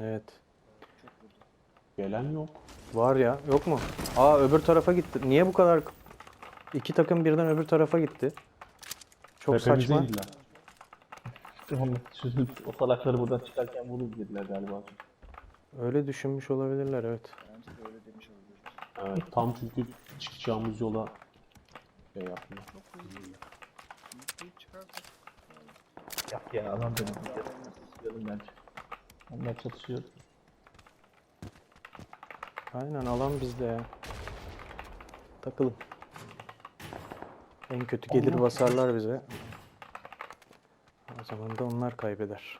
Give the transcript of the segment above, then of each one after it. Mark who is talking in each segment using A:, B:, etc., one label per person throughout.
A: Evet.
B: Gelen yok.
A: Var ya. Yok mu? Aa öbür tarafa gitti. Niye bu kadar... İki takım birden öbür tarafa gitti. Çok
B: Tepemize
A: saçma.
B: indiler.
C: Süzülüp o salakları buradan çıkarken vurur dediler galiba.
A: Öyle düşünmüş olabilirler evet.
D: Bence de öyle demiş olabilir.
B: Evet, tam çünkü çıkacağımız yola şey yapmıyor.
D: Çok hızlı. Yükleyip çıkarsak.
C: Yap ya adam benim. Yarım bence. Onlar çatışıyor.
A: Aynen alan bizde ya. Takılın. En kötü gelir basarlar bize. O zaman da onlar kaybeder.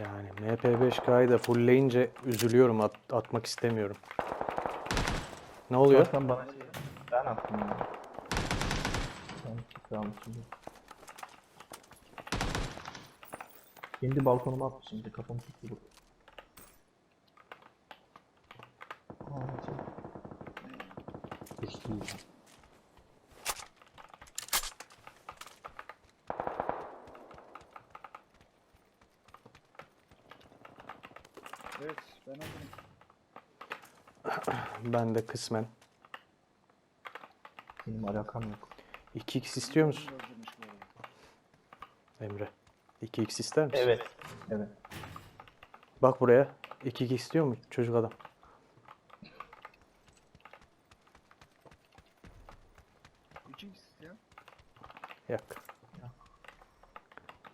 A: Yani MP5K'yı da fullleyince üzülüyorum. at- atmak istemiyorum. Ne oluyor?
C: Zaten bana şey ben attım ya. Ben çıkarmışım. Kendi balkonuma attı şimdi kafam tuttu bu. Aa, şey.
B: Hırslı.
D: Evet ben hazırım.
A: Ben de kısmen.
C: Benim alakam yok.
A: 2x istiyor musun. Emre? 2x ister misin?
C: Evet. Evet.
A: Bak buraya. 2x istiyor mu çocuk adam? Yak.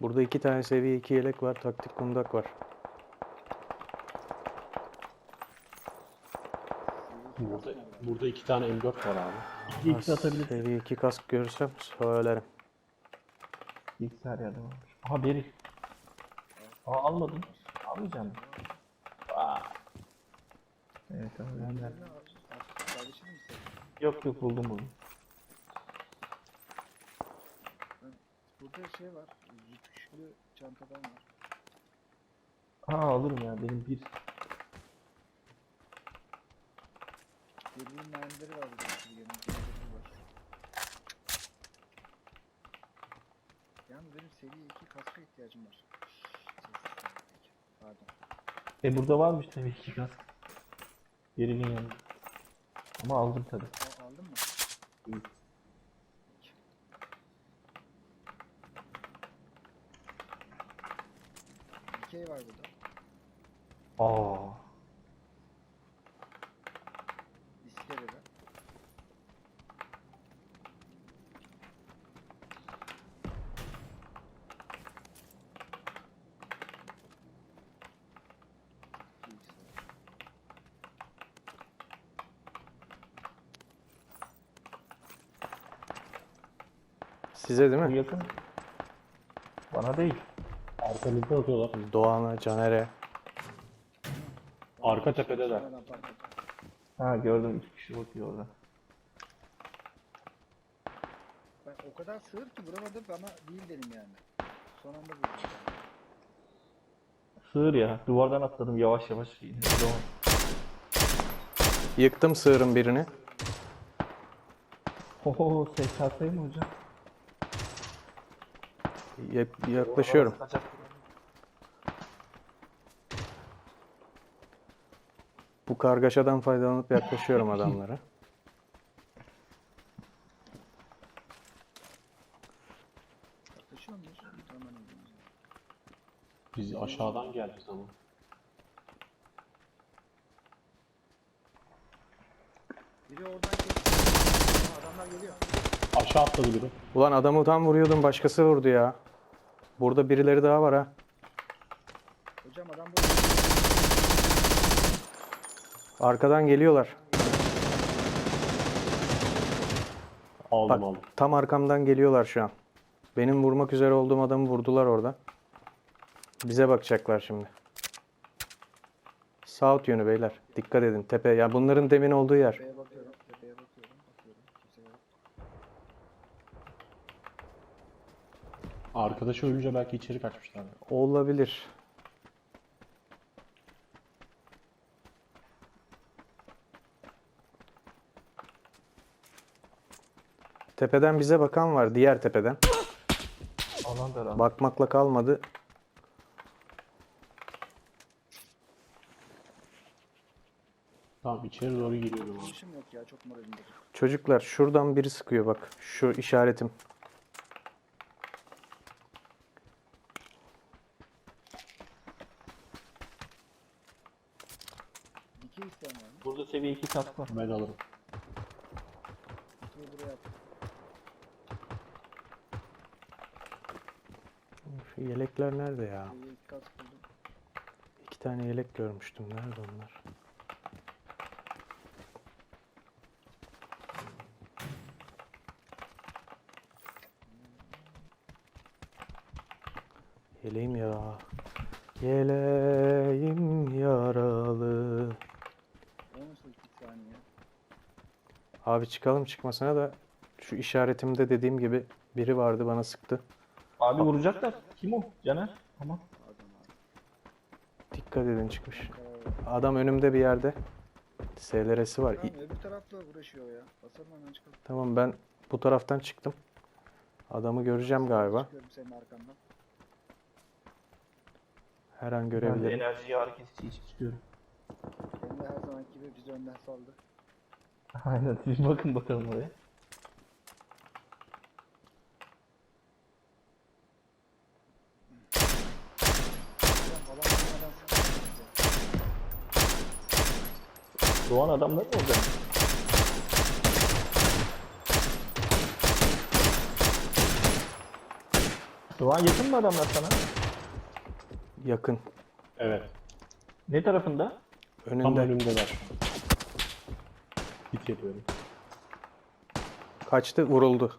A: Burada iki tane seviye 2 yelek var. Taktik kundak var.
B: Burada, iki tane M4 var abi.
C: İki X atabilir.
A: Seviye 2 kask görürsem söylerim.
C: X her yerde var. Aha biri. Aa almadım. Almayacağım. Aa. Evet abi. ben de-? Yok yok buldum buldum.
D: Burada şey var. Züpüşlü çantadan var.
C: Aa alırım ya benim bir
D: Gerilim mermileri var burada. Sürgenin gerilim var. Yalnız benim seviye 2 kaska ihtiyacım var. Pardon.
C: E burada varmış tabii ki kask. Birinin yanında. Ama aldım tabii.
D: Aldın mı? Dikey var burada.
C: Aa.
A: Size değil
C: Bu
A: mi?
C: yakın. Bana değil.
B: Arkamızda atıyorlar.
A: Doğan'a, Caner'e.
B: Arka
D: fark ettim.
C: Ha gördüm iki kişi bakıyor orada.
D: Ben o kadar sığır ki vuramadım ama değil dedim yani. Son anda vurdum.
C: Sığır ya. Duvardan atladım yavaş yavaş. Tamam.
A: Yıktım sığırın birini.
C: Oho ses çarpayım mı hocam?
A: Ya- yaklaşıyorum. Bu kargaşadan faydalanıp yaklaşıyorum adamlara.
B: Biz aşağıdan geldik ama.
D: Biri oradan geçti. Adamlar geliyor.
B: Aşağı atladı biri.
A: Ulan adamı tam vuruyordum başkası vurdu ya. Burada birileri daha var ha.
D: Hocam adam burada.
A: Arkadan geliyorlar.
B: Aldım
A: Bak
B: aldım.
A: tam arkamdan geliyorlar şu an. Benim vurmak üzere olduğum adamı vurdular orada. Bize bakacaklar şimdi. South yönü beyler. Dikkat edin tepe. Ya bunların demin olduğu yer.
D: Tepeye bakıyorum. Tepeye bakıyorum. Bakıyorum. Kimse yok.
B: Arkadaşı ölünce belki içeri kaçmışlar.
A: Olabilir. Tepeden bize bakan var. Diğer tepeden.
C: Alan daraldı.
A: Bakmakla kalmadı.
B: Tamam içeri doğru giriyorum abi.
D: İşim yok ya çok moralim bozuk.
A: Çocuklar şuradan biri sıkıyor bak. Şu işaretim.
D: Dikey isteyen var mı?
C: Burada seviye 2 kask var.
B: Ben alırım.
D: Dikeyi buraya at.
A: Şu yelekler nerede ya?
D: Kask buldum.
A: İki tane yelek görmüştüm. Nerede onlar? Yeleğim ya. Yeleğim yaralı.
D: O nasıl iki saniye?
A: Abi çıkalım çıkmasına da şu işaretimde dediğim gibi biri vardı bana sıktı.
C: Abi vuracaklar. Kim o? Caner. Aman.
A: Dikkat edin çıkmış. Adam önümde bir yerde. SLR'si var.
D: Tamam öbür tarafla uğraşıyor ya. Basalım hemen çıkalım.
A: Tamam ben bu taraftan çıktım. Adamı göreceğim galiba.
D: Çıkıyorum senin arkandan.
A: Her an
C: Ben de
A: görebilirim.
C: enerjiyi kesici için çıkıyorum.
D: De her zaman gibi bizi önden saldı.
C: Aynen. Bir bakın bakalım oraya. Doğan adamlar mı orada? Doğan yakın mı adamlar sana?
A: Yakın.
B: Evet.
C: Ne tarafında?
B: Tam
A: Önünde.
B: önümdeler. Hit yapıyorum.
A: Kaçtı vuruldu.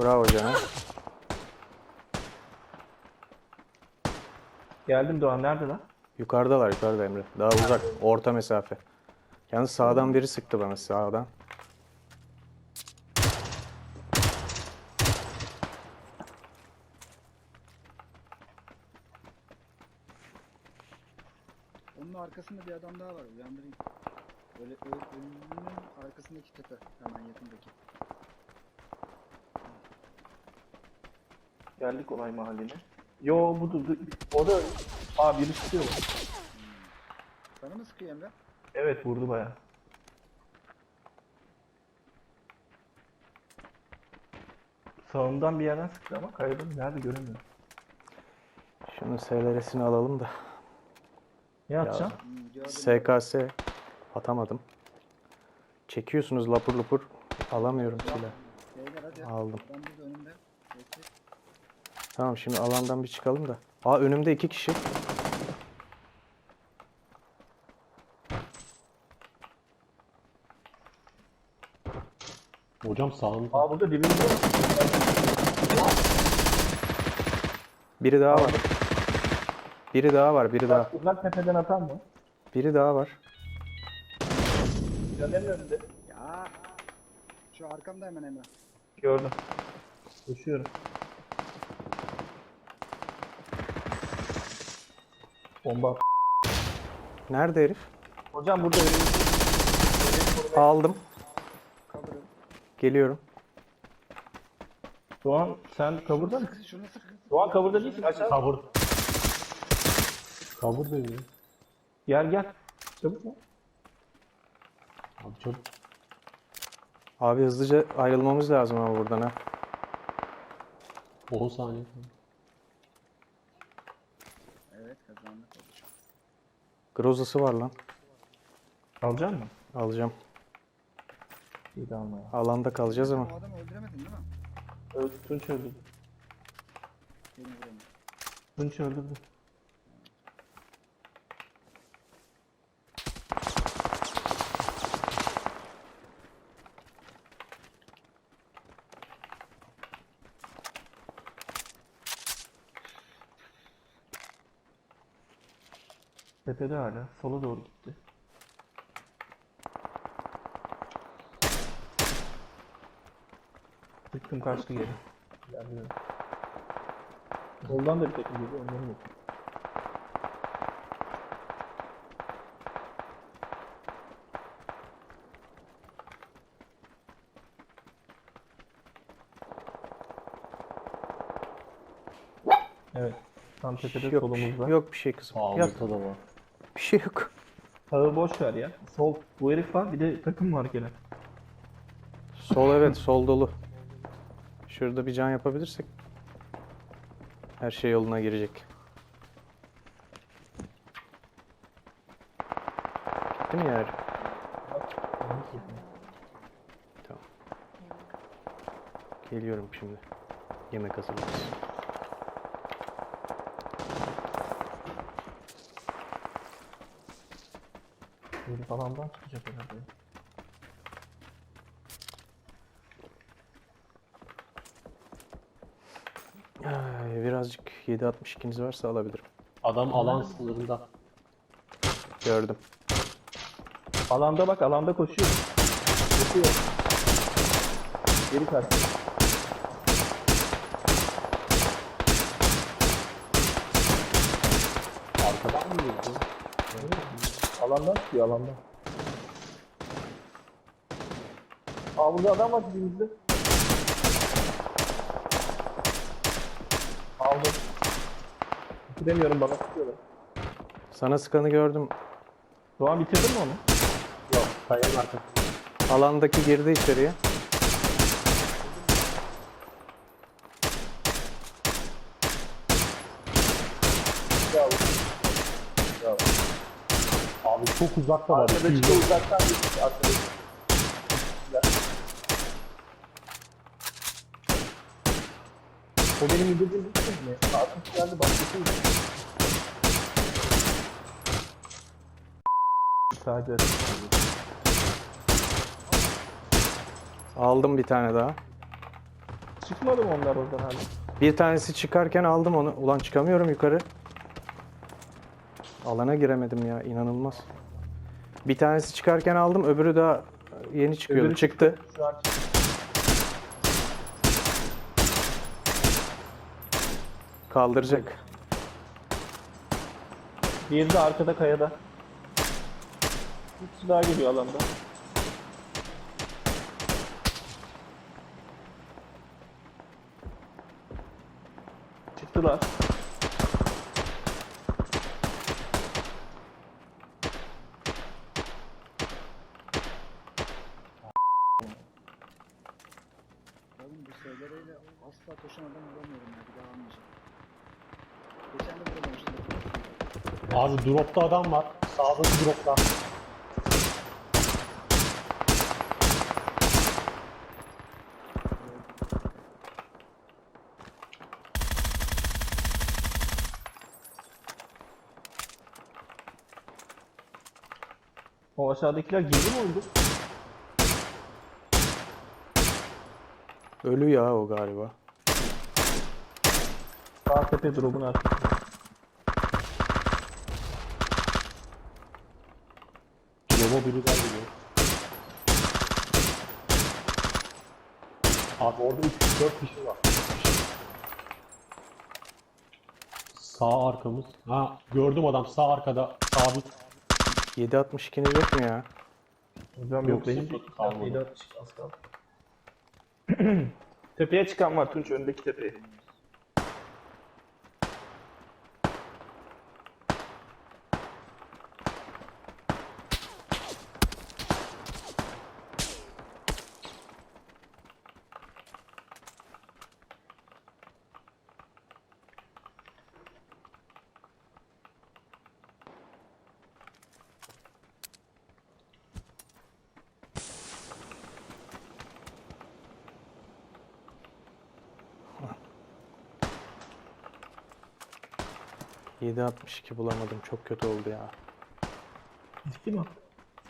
A: Bravo canım.
C: Geldim Doğan. Nerede lan?
A: Yukarıdalar yukarıda Emre. Daha uzak. Orta mesafe. Yalnız sağdan biri sıktı bana sağdan.
D: Onun arkasında bir adam daha var. Uyandırayım. Böyle önünün arkasındaki tepe. Hemen yakındaki.
C: Geldik olay mahalline. Yo bu dur. dur. O da... Aa biri sıkıyor.
D: Sana mı sıkıyor Emre?
C: Evet vurdu baya. Sağımdan bir yerden sıktı ama kaydım. Nerede göremiyorum.
A: Şunun SLR'sini alalım da.
C: Ne atacağım?
D: Hmm, gördüm.
A: SKS atamadım. Çekiyorsunuz lapur lapur. Alamıyorum silah. Aldım. Tamam şimdi alandan bir çıkalım da. Aa önümde iki kişi.
B: Hocam sağında.
C: Aa burada dibimde.
A: Biri daha var. Biri daha var, biri daha.
C: Uzak tepeden atan mı?
A: Biri daha var.
C: Caner'in önünde.
D: Ya. Şu arkamda hemen Emre.
C: Gördüm. Koşuyorum. Bomba.
A: Nerede herif?
C: Hocam burada önümüzde.
A: Aldım.
D: Cover'ım.
A: Geliyorum.
C: Doğan sen cover'da mısın?
D: Sık şunu sık.
C: Doğan cover'da değilsin aşağı.
B: Cover. Cover dedi.
C: Gel gel. Çabuk mu?
B: Abi çok
A: Abi hızlıca ayrılmamız lazım ama buradan ha.
B: 10 saniye falan.
D: Evet kazandık.
A: Grozası var lan.
C: Alacak mısın?
A: Alacağım.
C: İyi de alma ya.
A: Alanda kalacağız ama.
D: O adamı öldüremedin değil mi?
C: Evet, Tunç öldürdü.
D: Beni.
C: Tunç öldürdü. Tepede hala. Sola doğru gitti. Sıktım kaçtı geri. Yani. Soldan da bir takım geliyor. Onların yok. Evet. Tam tepede
A: Yok,
C: solumuzda.
A: yok bir şey kızım. Yat.
B: Sağlıkta da var.
A: Şey yok.
C: Sağı boş ver ya. Sol. Bu herif var. Bir de takım var gene.
A: Sol evet sol dolu. Şurada bir can yapabilirsek her şey yoluna girecek. Gitti mi yer? Tamam. Geliyorum şimdi. Yemek hazırlarız.
C: Herif alandan çıkacak herhalde.
A: Ay, birazcık 7.62'niz varsa alabilirim.
B: Adam alan sınırında.
A: Gördüm.
C: Alanda bak alanda koşuyor. Koşuyor. Geri kaç.
B: Arkadan mı girdi?
C: Alandan çıkıyor alandan. Aa burada adam var dibimizde. Aldım. Bitiremiyorum bana tutuyorlar.
A: Sana sıkanı gördüm.
C: Doğan bitirdin mi onu?
B: Yok. Kayanın arkasında.
A: Alandaki girdi içeriye.
B: Abi çok uzakta var.
C: Arkada
B: 200
C: çıkıyor uzaktan gitti. Arkada Güzel. O benim indirdiğim bir şey mi? Artık geldi başkası mı? Sadece
A: Aldım bir tane daha.
C: çıkmadı mı onlar oradan hala?
A: Bir tanesi çıkarken aldım onu. Ulan çıkamıyorum yukarı. Alana giremedim ya inanılmaz. Bir tanesi çıkarken aldım öbürü daha yeni çıkıyordu.
C: Öbürü
A: Çıktı.
C: Şu an.
A: Kaldıracak.
C: Diğeri de arkada kayada. Kişi daha geliyor alanda. Çıktılar.
D: Oğlum bu SLR'yle asla koşan adam vuramıyorum ya. Bir daha almayacağım. Geçen de vuramamıştım.
B: Abi dropta adam var. Sağdaki dropta.
C: O aşağıdakiler girdi mi oydu?
A: Ölü ya o galiba.
C: Sağ tepe drop'un arkasında.
B: Lobo biri daha geliyor. Abi orada 3-4 kişi var. Sağ arkamız. Ha gördüm adam sağ arkada sabit.
A: 7.62'niz yok mu ya?
C: Hocam
B: Yok,
C: yok benim
B: kalmadı.
C: 7 atış az kaldı. Tepeye çıkan var Tunç öndeki tepeye.
A: ...7.62 bulamadım. Çok kötü oldu ya.
C: Ciddi mi?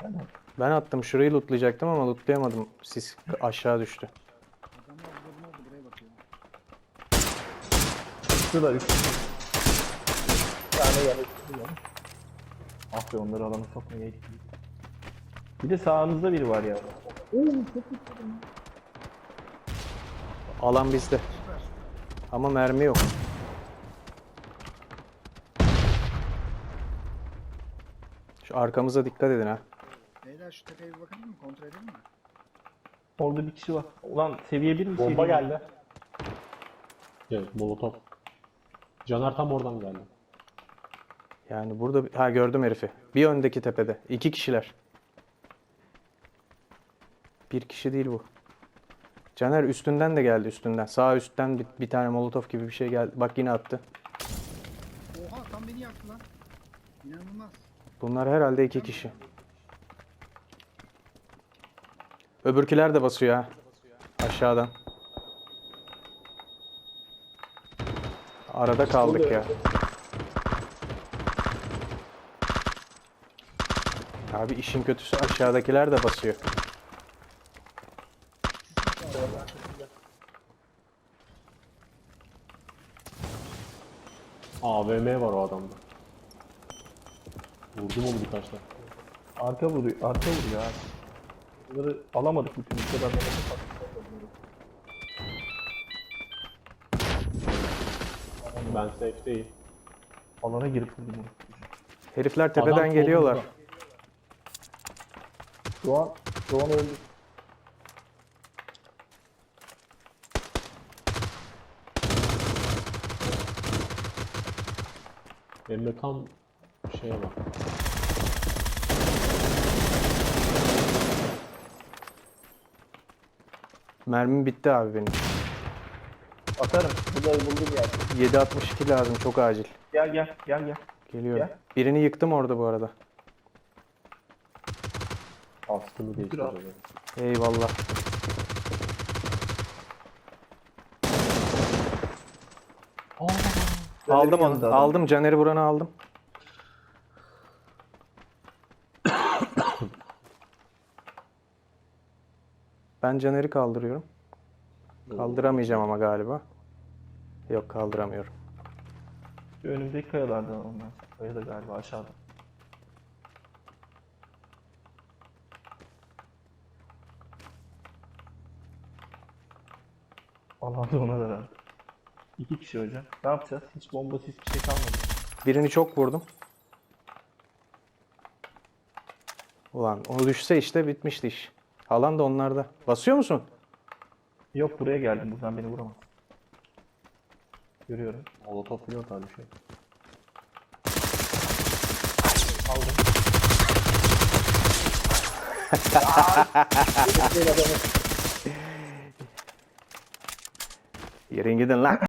C: Sen at.
A: Ben attım. Şurayı lootlayacaktım ama lootlayamadım. Sis aşağı düştü.
D: Adamlar burada ne oldu buraya bakıyor.
C: Şurada 3 Bir tane yerleştirdim. Ah be onları alana sokmaya. Bir de sağınızda biri var ya. Oo çok kötü.
A: Alan bizde. Ama mermi yok. Şu arkamıza dikkat edin ha.
D: Beyler şu tepeye bir bakalım mı? Kontrol edelim mi?
C: Orada bir kişi var. Ulan seviye 1 mi?
B: Bomba
C: seviye
B: geldi. Evet, molotof. Caner tam oradan geldi.
A: Yani burada bir- ha gördüm herifi. Bir öndeki tepede. İki kişiler. Bir kişi değil bu. Caner üstünden de geldi üstünden. Sağ üstten bir, bir tane molotof gibi bir şey geldi. Bak yine attı.
D: Oha tam beni yaktı lan. İnanılmaz.
A: Bunlar herhalde iki kişi. Öbürküler de basıyor ha. Aşağıdan. Arada kaldık ya. Abi işin kötüsü aşağıdakiler de basıyor.
B: AVM var o adamda. Vurdum onu birkaç.
C: Arka vuruyor. Arka vuruyor abi. Bunları alamadık bütün. Bu kadar da
B: Ben safe'deyim.
C: Alana girip vurdum onu.
A: Herifler tepeden
B: Adam
A: geliyorlar.
B: solumuzda.
C: Şu an, şu an öldü.
B: De tam şeye bak.
A: Mermim bitti abi benim.
C: Atarım. Burada buldum ya.
A: 7.62 lazım çok acil.
C: Gel gel gel gel.
A: Geliyorum.
C: Gel.
A: Birini yıktım orada bu arada.
B: Askını değiştireceğim.
A: Eyvallah. Aldım onu. Aldım. Caner'i vuranı aldım. Ben Caner'i kaldırıyorum. Kaldıramayacağım ama galiba. Yok kaldıramıyorum.
C: Önümdeki kayalardan onlar. Kaya da galiba aşağıda. Allah'ım ona da verdi. İki kişi hocam. Ne yapacağız? Hiç bombası hiçbir şey kalmadı.
A: Birini çok vurdum. Ulan onu düşse işte bitmişti iş. Alan da onlarda. Basıyor musun?
C: Yok buraya geldim. Buradan beni vuramaz. Görüyorum.
B: Molotof tabii şey.
C: Aldım.
A: Yerin gidin lan.